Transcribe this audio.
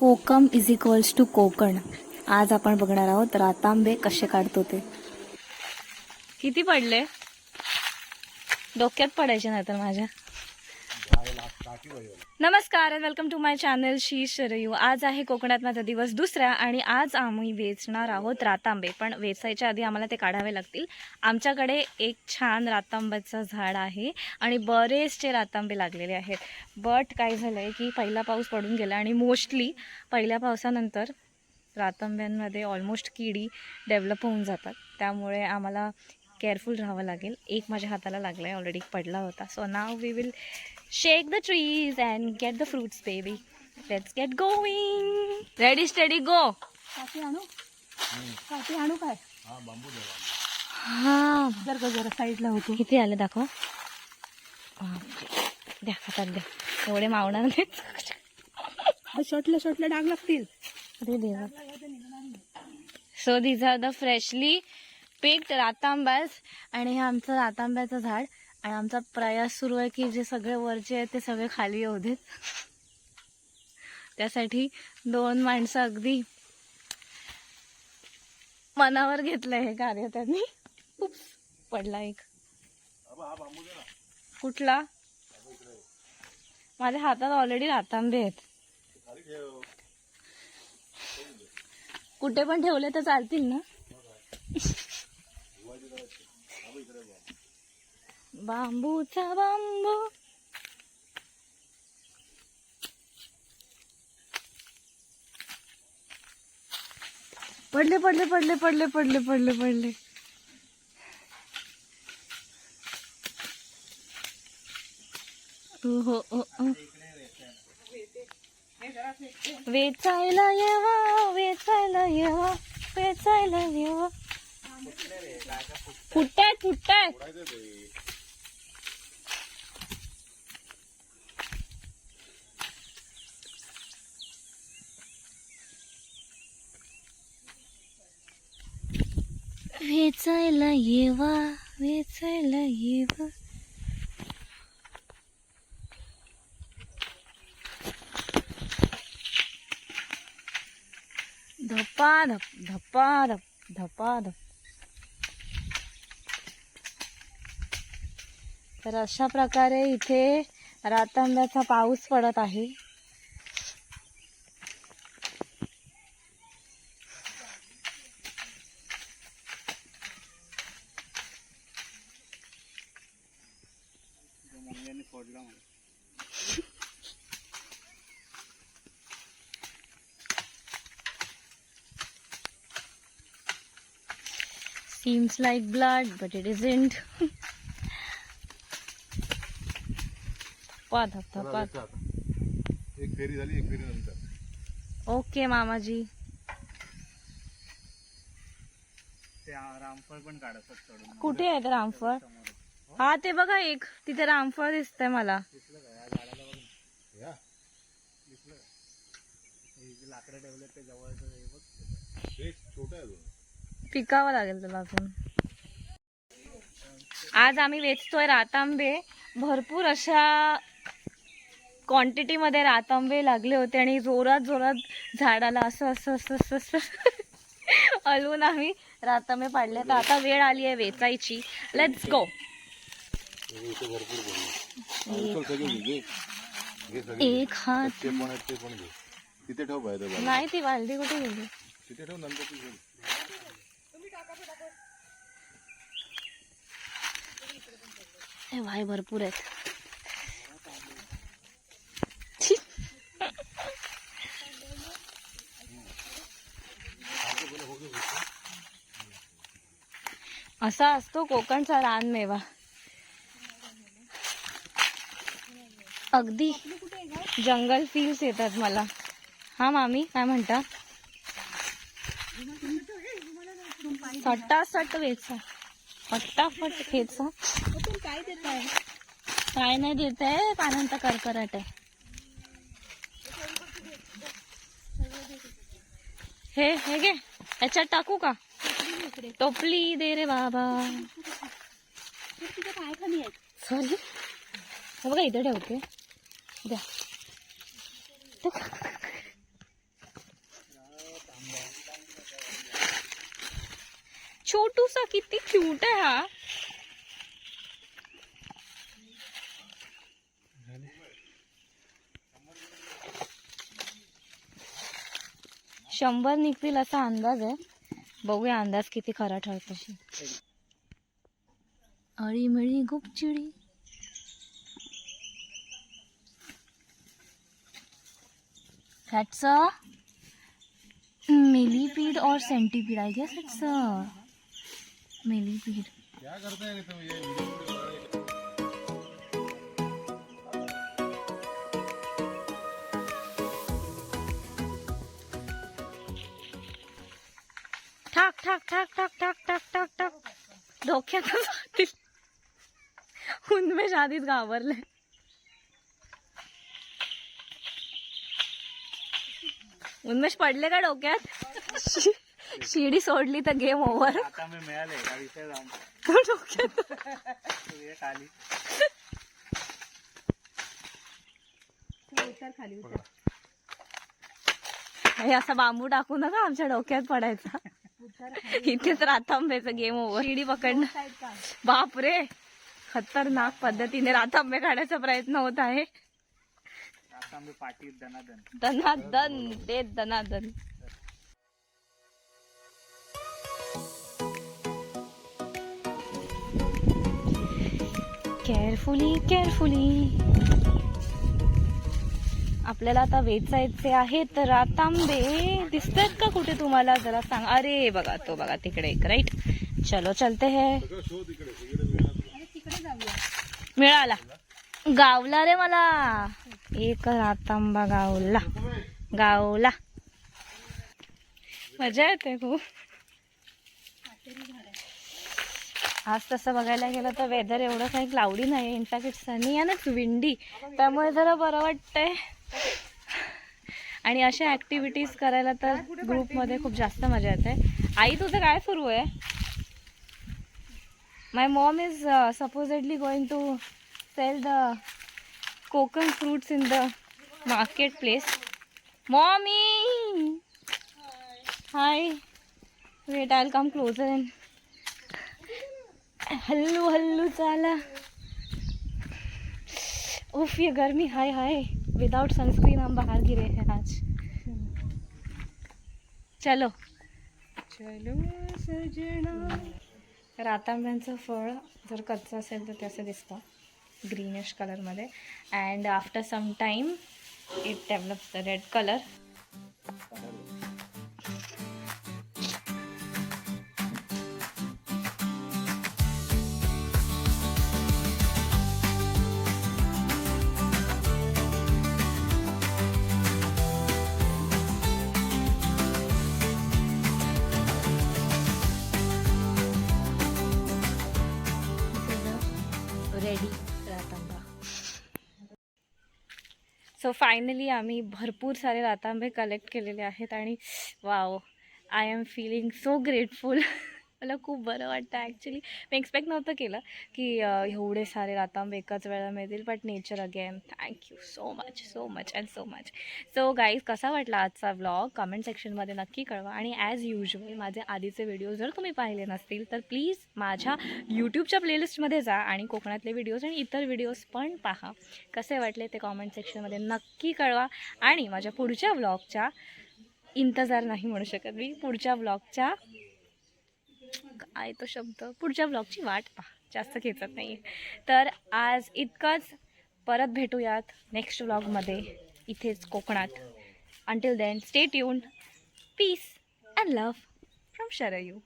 Kokum is equals to Konkan. आज आपण बघणार आहोत रातांबे कसे काढतो ते. किती पडले? डोक्यात पडायचे नाही तर माझ्या. नमस्कार and welcome to my channel शी शरयू आज आहे कोकणात माझा दिवस दुसरा आणि आज आम्ही वेचणार आहोत रातांबे. पण वेचायच्या आधी आम्हाला ते काढावे लागतील. आमच्याकडे एक छान रातांब्याचं झाड आहे आणि बरेचसे रातांबे लागलेले आहेत. बट काय झालं आहे की पहिला पाऊस पडून गेला आणि मोस्टली पहिल्या पावसानंतर रातांब्यांमध्ये ऑलमोस्ट किडी डेव्हलप होऊन जातात. त्यामुळे आम्हाला केअरफुल राहावं लागेल. एक माझ्या हाताला लागला आहे ऑलरेडी पडला होता. So now we will shake the trees and get the fruits baby let's get going ready steady go काठी आणू? काठी आणू काय? हा जर का जरा साईडला होतो. किती आले दाखव. द्या हातात द्या. एवढे मावणार नाहीत. शॉर्टला शॉर्टला डाग लागतील. अरे देवा so these are the freshly picked रातांब्यास आणि हे आमचं रातांब्याचं झाड. आणि आमचा प्रयास सुरू आहे की जे सगळे वरचे आहेत ते सगळे खाली येऊ देत. त्यासाठी दोन माणसं अगदी मनावर घेतलंय हे कार्य त्यांनी. उप्स, पडला एक. कुठला? माझ्या हातात ऑलरेडी रातांबे आहेत. कुठे पण ठेवले तर चालतील ना? बांबूचा बांबू. पडले पडले पडले पडले पडले पडले पडले. हो, हो, हो, हो. वेचायला येवा वेचायला येवा वेचायला येवा. फुटतायत फुटतायत वेचायला येवा वेचायला येवा. धपा धप धपा धप धपा धप तर अशा प्रकारे इथे रातांब्याचा पाऊस पडत आहे. Seems like blood but it isn't. एक फेरी झाली एक फेरी नंतर. ओके मामाजी. ते रामफळ पण काढतात चढून कुठे आहेत रामफळ? हा? ते बघा एक. तिथे रामफळ दिसतंय मला. या हे जे लाकडं ठेवले ते जवळचं हे बघ. एक छोटा आहे अजून. पिकावं लागेल त्याला अजून. आज आम्ही वेचतोय रातांबे भरपूर अशा क्वांटिटी मध्ये रातांबे लागले होते आणि जोरात जोरात झाडाला असं असं असं असं असं हलवून आम्ही रातांबे पाडले. तर आता वेळ आली आहे वेचायची. लेट्स गो एक हात. तिथे ठेव. नाही ती वालदी कुठे गेली? तिथे ठेव नंतर भाई भरपूर आहेत. असा असतो कोकणचा रानमेवा. अगदी जंगल फील्स येतात मला. हा मामी काय म्हणता? सट्टासट वेचा. फटाफट खेचा. काय देत आहे काय नाही देत आहे पानांचा करकराट आहे. हे हे घे. याच्यात टाकू का? टोपली दे रे बाबा. सॉरी बघा इथे ठेवते. द्या. छोटूसा किती क्यूट आहे हा. शंभर निघतील असा अंदाज आहे. बहुए अंदाज किती खरा ठरतो. अरे मेरी गुपचिड़ी. मिलीपीड और centipede I guess it's millipede. क्या करते हैं ठक ठक ठक ठक ठक ठक ठक डोक्यातच जातील. उन्मेष आधीच घाबरले. उन्मेष पडले का डोक्यात? शिडी सोडली तर गेम ओव्हर खाली असं बांबू टाकू नका आमच्या डोक्यात पडायचा. इथेच रातांब्याचं गेम ओव्हर शिडी पकडणं. बापरे खतरनाक पद्धतीने रातांबे काढायचा प्रयत्न होत आहे. दनादन ते दनादन केअरफुली केअरफुली आपल्याला आता वेचायचे आहेत रातांबे दिसतात का कुठे तुम्हाला? जरा सांग. अरे बघा तो बघा तिकडे एक राईट चलो चलते है. मिळाला. गावला रे मला. एक रातांबा गावला. गावला. मजा येते खूप. आज तसं बघायला गेलं तर वेदर एवढं काही क्लाउडी नाही इनफॅक्ट इट्स सनी आहे ना विंडी त्यामुळे जरा बरं वाटतंय. आणि अशा ॲक्टिव्हिटीज करायला तर ग्रुपमध्ये खूप जास्त मजा येते. आई तुझं काय सुरू आहे? My mom is supposedly going to sell the fruits in the market place mommy hi wait I come closer in हल्लू हल्लू चाला. उफ ये गर्मी हाय हाय. विदाउट सनस्क्रीन हम बाहर गिरे हैं आज। चलो। चलो सजना। रातांब्यांचं फळ जर कच्चं असेल तर ते असं दिसतं ग्रीनिश कलरमध्ये and after some time it develops the red colour so finally आम्ही भरपूर सारे रातांबे कलेक्ट केलेले आहेत आणि wow I am feeling so grateful मला खूप बरं वाटतं ॲक्च्युली मी एक्सपेक्ट नव्हतं केलं की एवढे सारे रातांबे एकाच वेळेला मिळतील but nature again thank you so much so much and so much so guys कसा वाटला आजचा व्लॉग कमेंट सेक्शनमध्ये नक्की कळवा. आणि ॲज युजल माझे आधीचे व्हिडिओ जर तुम्ही पाहिले नसतील तर प्लीज माझ्या यूट्यूबच्या प्लेलिस्टमध्ये जा आणि कोकणातले व्हिडिओज आणि इतर व्हिडिओज पण पहा. कसे वाटले ते कॉमेंट सेक्शनमध्ये नक्की कळवा. आणि माझ्या पुढच्या व्लॉगच्या इंतजार नाही म्हणू शकत मी पुढच्या व्लॉगच्या काय तो शब्द. पुढच्या ब्लॉगची वाट पहा. जास्त खेचत नाही तर आज इतकंच परत भेटूयात नेक्स्ट ब्लॉगमध्ये इथेच कोकणात. Until then stay tuned peace and love from Sharayu